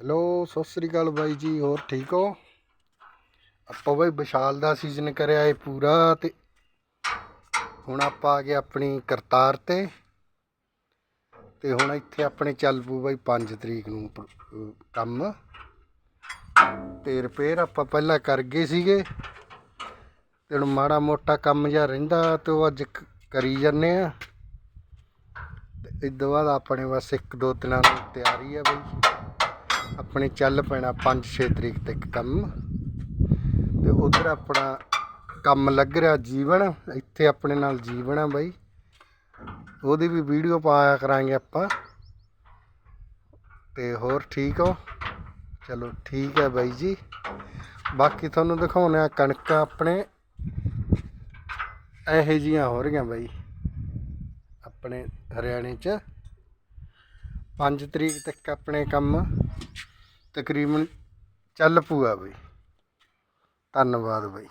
Hello, Sat Sri ਅਕਾਲ ਬਾਈ ਜੀ, ਹੋਰ ਠੀਕ ਹੋ? ਆਪਾਂ ਬਾਈ ਵਿਸ਼ਾਲ ਦਾ ਸੀਜ਼ਨ ਕਰਿਆ ਏ ਪੂਰਾ ਤੇ ਹੁਣ ਆਪਾਂ ਆ ਗਏ ਆਪਣੀ ਕਰਤਾਰ ਤੇ। ਤੇ ਹੁਣ ਇੱਥੇ ਆਪਣੇ ਚੱਲ ਪੂ ਬਾਈ 5 ਤਰੀਕ ਨੂੰ ਕੰਮ। ਤੇ ਰਿਪੇਅਰ ਆਪਾਂ ਪਹਿਲਾਂ ਕਰ ਗਏ ਸੀਗੇ। ਤੇ ਹੁਣ ਮਾੜਾ ਮੋਟਾ ਕੰਮ ਜਿਹਾ ਰਹਿੰਦਾ ਤੇ ਉਹ ਅੱਜ ਕ- ਕਰੀ ਜਾਂਦੇ ਆ। ਤੇ ਇਸ ਤੋਂ ਬਾਅਦ ਆਪਣੇ ਬਸ ਇੱਕ ਦੋ ਦਿਨਾਂ ਨੂੰ ਤਿਆਰੀ ਆ ਬਈ। ਆਪਣੇ ਚੱਲ ਪੈਣਾ 5-6 ਤਰੀਕ ਤੱਕ ਕੰਮ। ਤੇ ਉਧਰ ਆਪਣਾ ਕੰਮ ਲੱਗ ਰਿਹਾ ਜੀਵਨ। ਇੱਥੇ ਆਪਣੇ ਨਾਲ ਜੀਵਨ ਆ ਬਾਈ। ਉਹਦੀ ਵੀ ਵੀਡੀਓ ਪਾਇਆ ਕਰਾਂਗੇ ਆਪਾਂ। ਤੇ ਹੋਰ ਠੀਕ ਹੋ? ਚਲੋ ਠੀਕ ਹੈ ਬਾਈ ਜੀ। ਬਾਕੀ ਤੁਹਾਨੂੰ ਦਿਖਾਉਣੇ ਆ ਕਣਕਾਂ ਆਪਣੇ। ਇਹੋ ਜੀਆਂ ਹੋ ਰਹੀਆਂ ਬਾਈ। ਆਪਣੇ ਹਰਿਆਣੇ 'ਚ। 5 ਤਰੀਕ ਤੱਕ ਆਪਣੇ ਕੰਮ। ਤਕਰੀਬਨ ਚੱਲ ਪੂਆ ਬਈ। ਧੰਨਵਾਦ ਬਈ।